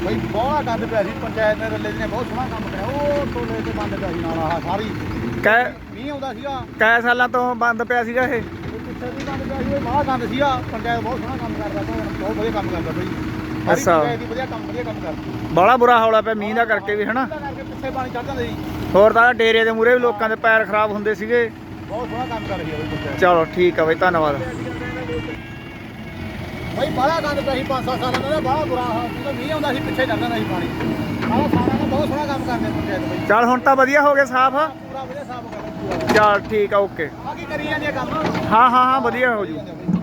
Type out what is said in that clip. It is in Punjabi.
ਬੜਾ ਗੰਦ ਪਿਆ ਸੀ ਪੰਚਾਇਤ ਨੇ ਰੱਲੇ ਨੇ ਬਹੁਤ ਸੋਹਣਾ ਕੰਮ ਕਰਿਆ। ਉਹ ਟੋਲੇ ਤੇ ਬੰਦ ਪਿਆ ਸੀ ਨਾਲ ਆਹ ਸਾਰੀ। ਕੈ ਮੀਂਹ ਆਉਂਦਾ ਸੀਗਾ। ਕੈ ਸਾਲਾਂ ਤੋਂ ਬੰਦ ਪਿਆ ਸੀਗਾ ਇਹ? ਇਹ ਪਿੱਛੇ ਵੀ ਬੰਦ ਪਿਆ ਸੀ? ਉਹ ਬਾਹਰ ਗੰਦ ਸੀਗਾ। ਪੰਚਾਇਤ ਬਹੁਤ ਸੋਹਣਾ ਕੰਮ ਕਰਦਾ ਸੀ ਬਹੁਤ ਵਧੀਆ ਕੰਮ ਕਰਦਾ ਬਈ। ਸਾਰੀ ਅੱਛਾ। ਪੰਚਾਇਤ ਦੀ ਵਧੀਆ ਕੰਮ ਵਧੀਆ ਕੰਮ ਕਰਦੀ। ਬੜਾ ਬੁਰਾ ਹੌਲਾ ਪਿਆ ਮੀਂਹ ਦਾ ਕਰਕੇ ਵੀ ਹਨਾ? ਉਹਦਾ ਕਰਕੇ ਪਿੱਛੇ ਪਾਣੀ ਚੜ ਜਾਂਦਾ ਸੀ। ਹੋਰ ਤਾਂ ਡੇਰੇ ਦੇ ਮੂਰੇ ਵੀ ਲੋਕਾਂ ਦੇ ਪੈਰ ਖਰਾਬ ਹੁੰਦੇ ਸੀਗੇ। ਬਹੁਤ ਸੋਹਣਾ ਕੰਮ ਕਰ ਰਹੀ ਹੈ ਬਈ ਪੰਚਾਇਤ। ਚਲੋ ਠੀਕ ਆ ਬਈ ਧੰਨਵਾਦ। ਬਈ ਬਾਹਲਾ ਗੰਦ ਪਿਆ ਸੀ 5-7 ਸਾਲਾਂ ਦਾ ਬਾਹਲਾ ਬੁਰਾ ਹਾਲ ਸੀ ਮੀਂਹ ਆਉਂਦਾ ਸੀ ਪਿੱਛੇ ਜਾਂਦਾ ਸੀ ਪਾਣੀ। ਆਹ ਸਾਰਾ ਨੇ ਬਹੁਤ ਸੋਹਣਾ ਕੰਮ ਕਰਦੇ ਪੰਚਾਇਤ ਬਈ। ਚੱਲ ਹੁਣ ਤਾਂ ਵਧੀਆ ਹੋ ਗਿਆ ਸਾਫ਼। ਪੂਰਾ ਵਧੀਆ ਸਾਫ਼ ਕਰਦੇ ਚੱਲ ਠੀਕ ਆ ਓਕੇ। ਬਾਕੀ ਕਰੀ ਜਾਂਦੇ ਕੰਮ? ਹਾਂ ਹਾਂ ਹਾਂ ਵਧੀਆ ਹੋ ਜੂ। ਜਾਂਦੇ